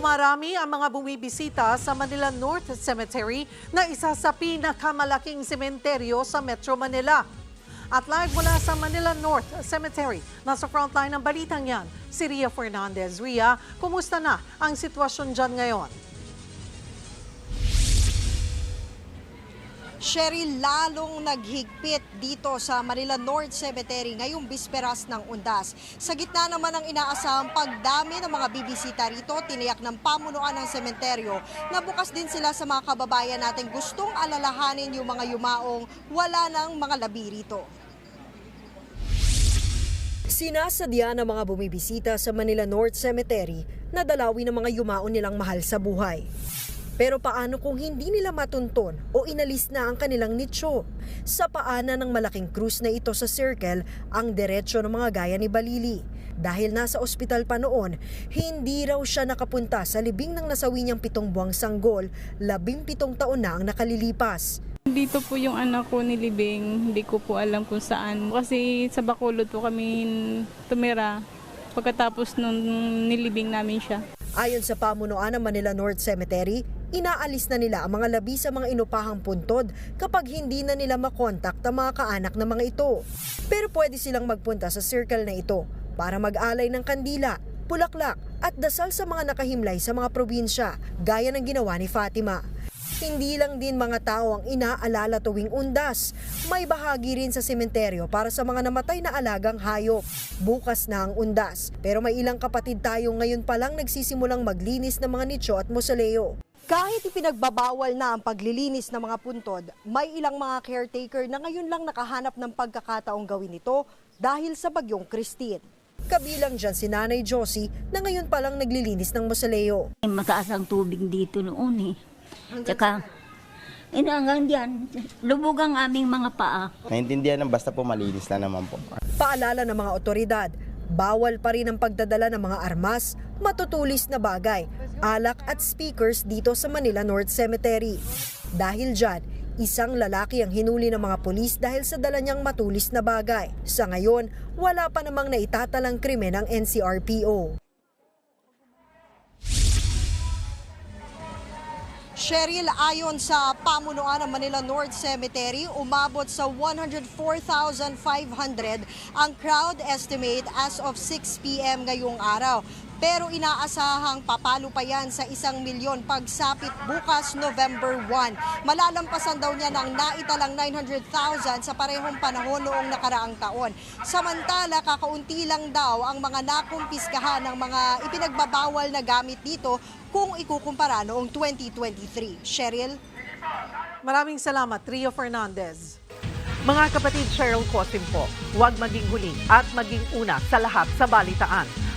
Dumarami ang mga bumibisita sa Manila North Cemetery na isa sa pinakamalaking sementeryo sa Metro Manila. At live mula sa Manila North Cemetery, nasa frontline ng balitang yan, si Ria Fernandez. Ria, kumusta na ang sitwasyon dyan ngayon? Sherry, lalong naghigpit dito sa Manila North Cemetery ngayong bisperas ng undas. Sa gitna naman ng inaasahang pagdami ng mga bibisita rito, tiniyak ng pamunuan ng sementeryo na bukas din sila sa mga kababayan natin gustong alalahanin yung mga yumaong wala ng mga labi rito. Sinasadya ng mga bumibisita sa Manila North Cemetery na dalawin ng mga yumaon nilang mahal sa buhay. Pero paano kung hindi nila matunton o inalis na ang kanilang nicho? Sa paanan ng malaking krus na ito sa circle ang diretsyo ng mga gaya ni Balili. Dahil nasa ospital pa noon, hindi raw siya nakapunta sa libing ng nasawi niyang pitong buwang sanggol, labing pitong taon na ang nakalilipas. Dito po yung anak ko nilibing, hindi ko po alam kung saan. Kasi sa Bacolod po kami tumira pagkatapos nung nilibing namin siya. Ayon sa pamunuan ng Manila North Cemetery, inaalis na nila ang mga labi sa mga inupahang puntod kapag hindi na nila makontak ang mga kaanak ng mga ito. Pero pwede silang magpunta sa circle na ito para mag-alay ng kandila, bulaklak at dasal sa mga nakahimlay sa mga probinsya gaya ng ginawa ni Fatima. Hindi lang din mga tao ang inaalala tuwing undas. May bahagi rin sa sementeryo para sa mga namatay na alagang hayop. Bukas na ang undas. Pero may ilang kapatid tayo ngayon pa lang nagsisimulang maglinis ng mga nicho at mosoleo. Kahit ipinagbabawal na ang paglilinis ng mga puntod, may ilang mga caretaker na ngayon lang nakahanap ng pagkakataong gawin ito dahil sa bagyong Christine. Kabilang dyan si Nanay Josie na ngayon pa lang naglilinis ng mosoleo. Mataas ang tubig dito noon eh. Tsaka, ina hanggang diyan, lubog ang aming mga paa. Naintindihan ng basta po malinis na naman po. Paalala ng mga otoridad, bawal pa rin ang pagdadala ng mga armas, matutulis na bagay, alak at speakers dito sa Manila North Cemetery. Dahil dyan, isang lalaki ang hinuli ng mga pulis dahil sa dala niyang matulis na bagay. Sa ngayon, wala pa namang naitatalang krimen ng NCRPO. Cheryl, ayon sa pamunuan ng Manila North Cemetery, umabot sa 104,500 ang crowd estimate as of 6 p.m. ngayong araw. Pero inaasahang papalo pa yan sa isang milyon pagsapit bukas November 1. Malalampasan daw niya ng naitalang 900,000 sa parehong panahon noong nakaraang taon. Samantala, kakaunti lang daw ang mga nakumpiskahan ng mga ipinagbabawal na gamit dito kung ikukumpara noong 2023. Cheryl? Maraming salamat, Ria Fernandez. Mga kapatid Cheryl Cosim po, huwag maging huli at maging una sa lahat sa balitaan.